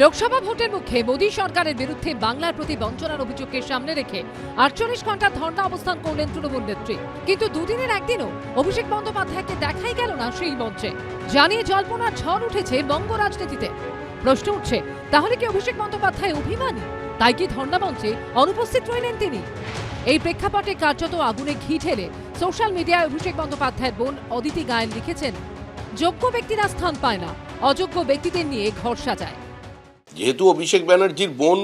লোকসভা ভোটের মুখে মোদী সরকারের বিরুদ্ধে বাংলার প্রতি বঞ্চনার অভিযোগকে সামনে রেখে আটচল্লিশ ঘণ্টা ধর্ণা অবস্থান করলেন তৃণমূল নেত্রী। কিন্তু দুদিনের একদিনও অভিষেক বন্দ্যোপাধ্যায়কে দেখাই গেল না সেই মঞ্চে। জানিয়ে জল্পনার ঝড় উঠেছে বঙ্গ রাজনীতিতে। প্রশ্ন উঠছে, তাহলে কি অভিষেক বন্দ্যোপাধ্যায় অভিমানী? তাই কি ধর্ণা মঞ্চে অনুপস্থিত রইলেন তিনি? এই প্রেক্ষাপটে কার্যত আগুনে ঘি ঢেলে সোশ্যাল মিডিয়ায় অভিষেক বন্দ্যোপাধ্যায়ের বোন অদিতি গায়েন লিখেছেন, যোগ্য ব্যক্তিরা স্থান পায় না, অযোগ্য ব্যক্তিদের নিয়ে ঘর সাজায়। যেহেতু অভিষেক ব্যানার্জির বোন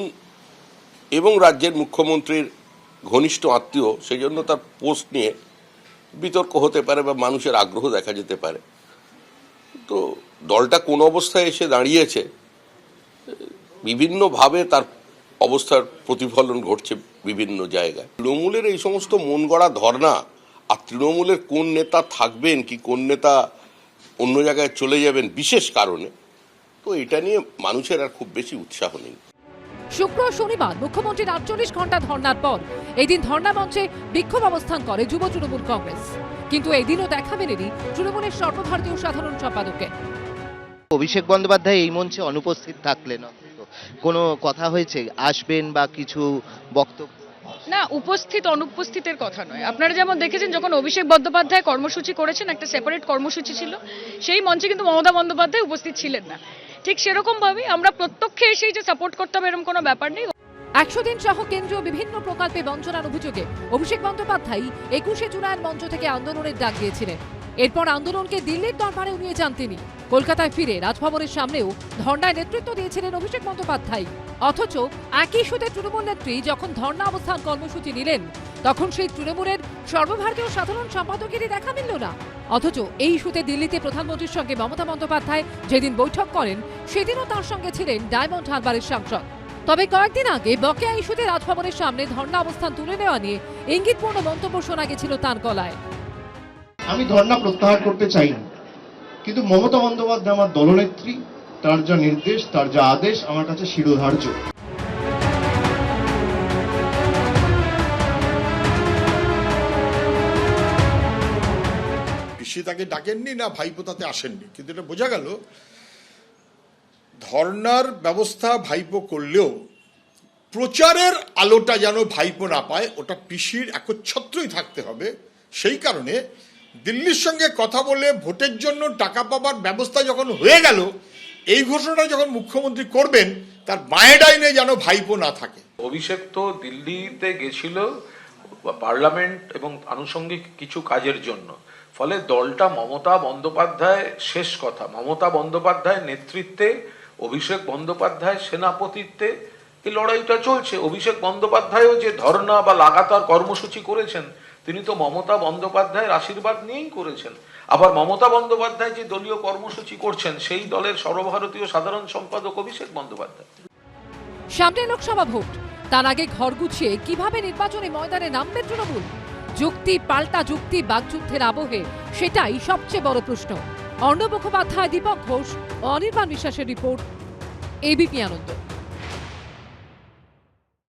এবং রাজ্যের মুখ্যমন্ত্রীর ঘনিষ্ঠ আত্মীয় সেই জন্য তার পোস্ট নিয়ে বিতর্ক হতে পারে বা মানুষের আগ্রহ দেখা যেতে পারে। তো দলটা কোন অবস্থায় এসে দাঁড়িয়েছে, বিভিন্নভাবে তার অবস্থার প্রতিফলন ঘটছে বিভিন্ন জায়গায়। তৃণমূলের এই সমস্ত মন গড়া ধর্না আর তৃণমূলের কোন নেতা থাকবেন, কি কোন নেতা অন্য জায়গায় চলে যাবেন বিশেষ কারণে তো এটা নিয়ে মানুষের আর খুব বেশি উৎসাহ নেই। শুক্র শনিবার মুখ্যমন্ত্রীর আটচল্লিশ ঘণ্টা ধর্নার পর এদিন ধর্না মঞ্চে বিক্ষোভ অবস্থান করে যুব তৃণমূল কংগ্রেস। কিন্তু এদিনও দেখা মেলেনি তৃণমূলের সর্বভারতীয় সাধারণ সম্পাদককে। অভিষেক বন্দ্যোপাধ্যায় এই মঞ্চে অনুপস্থিত থাকলেন। কোনো কথা হয়েছে? আসবেন বা কিছু বক্তব্য? না উপস্থিত অনুপস্থিতের কথা নয়। আপনারা যেমন দেখেছেন যখন অভিষেক বন্দ্যোপাধ্যায় কর্মসূচি করেছেন একটা সেপারেট কর্মসূচি ছিল সেই মঞ্চে কিন্তু মমতা বন্দ্যোপাধ্যায় উপস্থিত ছিলেন না। ঠিক সেরকম ভাবে আমরা প্রত্যক্ষে এসেই যে সাপোর্ট করতে হবে এরকম কোনো ব্যাপার নেই। একশো দিন সহ কেন্দ্রীয় বিভিন্ন প্রকল্পে বঞ্চনার অভিযোগে অভিষেক বন্দ্যোপাধ্যায় একুশে জুলাইয়ের মঞ্চ থেকে আন্দোলনের ডাক দিয়েছিলেন। এরপর আন্দোলনকে দিল্লির দরবারে নিয়ে যান তিনি। কলকাতায় ফিরে রাজভবনের সামনেও ধর্নায় নেতৃত্ব দিয়েছিলেন অভিষেক বন্দ্যোপাধ্যায়। অথচ একই ইস্যুতে তৃণমূল নেত্রী যখন ধর্ণা অবস্থান কর্মসূচি নিলেন, তখন সেই তৃণমূলের সর্বভারতীয় সাধারণ সম্পাদকেরই দেখা মিলল না। অথচ এই ইস্যুতে দিল্লিতে প্রধানমন্ত্রীর সঙ্গে মমতা বন্দ্যোপাধ্যায় যেদিন বৈঠক করেন, সেদিনও তার সঙ্গে ছিলেন ডায়মন্ড হারবারের সাংসদ। তবে কয়েকদিন আগে বকেয়া ইস্যুতে রাজভবনের সামনে ধর্ণা অবস্থান তুলে নেওয়া নিয়ে ইঙ্গিতপূর্ণ মন্তব্য শোনা গেছিল তাঁর গলায়। আমি ধর্ণা প্রত্যাহার করতে চাই না কিন্তু মমতা বন্দ্যোপাধ্যায় আমার দলনেত্রী, তার যা নির্দেশ, তার যা আদেশ, আমার কাছে শিরোধার্য। পিসি তাকে ডাকেননি না ভাইপো তাতে আসেননি। কিন্তু এটা বোঝা গেল, ধর্নার ব্যবস্থা ভাইপো করলেও প্রচারের আলোটা যেন ভাইপো না পায়, ওটা পিসির একচ্ছত্রই থাকতে হবে। সেই কারণে দিল্লির সঙ্গে কথা বলে ভোটের জন্য টাকা পাবার ব্যবস্থা যখন হয়ে গেল, এই ঘোষণা যখন মুখ্যমন্ত্রী করবেন, তার বাঁয়ে ডাইনে যেন ভাইপো না থাকে। অভিষেক তো দিল্লিতে গেছিল পার্লামেন্ট এবং আনুষঙ্গিক কিছু কাজের জন্য। ফলে দলটা মমতা বন্দ্যোপাধ্যায় শেষ কথা। মমতা বন্দ্যোপাধ্যায় নেতৃত্বে, অভিষেক বন্দ্যোপাধ্যায় সেনাপতিত্বে, এই লড়াইটা চলছে। অভিষেক বন্দ্যোপাধ্যায়ও যে ধর্ণা বা লাগাতার কর্মসূচি করেছেন, তিনি তো মমতা বন্দ্যোপাধ্যায়ের আশীর্বাদ নিয়েই করেছেন। আবার মমতা বন্দ্যোপাধ্যায় যে দলীয় কর্মসূচি করছেন, সেই দলের সর্বভারতীয় সাধারণ সম্পাদক অভিষেক বন্দ্যোপাধ্যায়। সামনে লোকসভা ভোট। তার আগে ঘর গুছিয়ে কীভাবে নির্বাচনী ময়দানে নামবে তৃণমূল? যুক্তি পাল্টা যুক্তি বাগযুদ্ধের আবহে, সেটাই সবচেয়ে বড় প্রশ্ন। অর্ণব মুখোপাধ্যায়, দীপক ঘোষ, অনির্বাণ বিশ্বাসের রিপোর্ট এবিপি আনন্দ।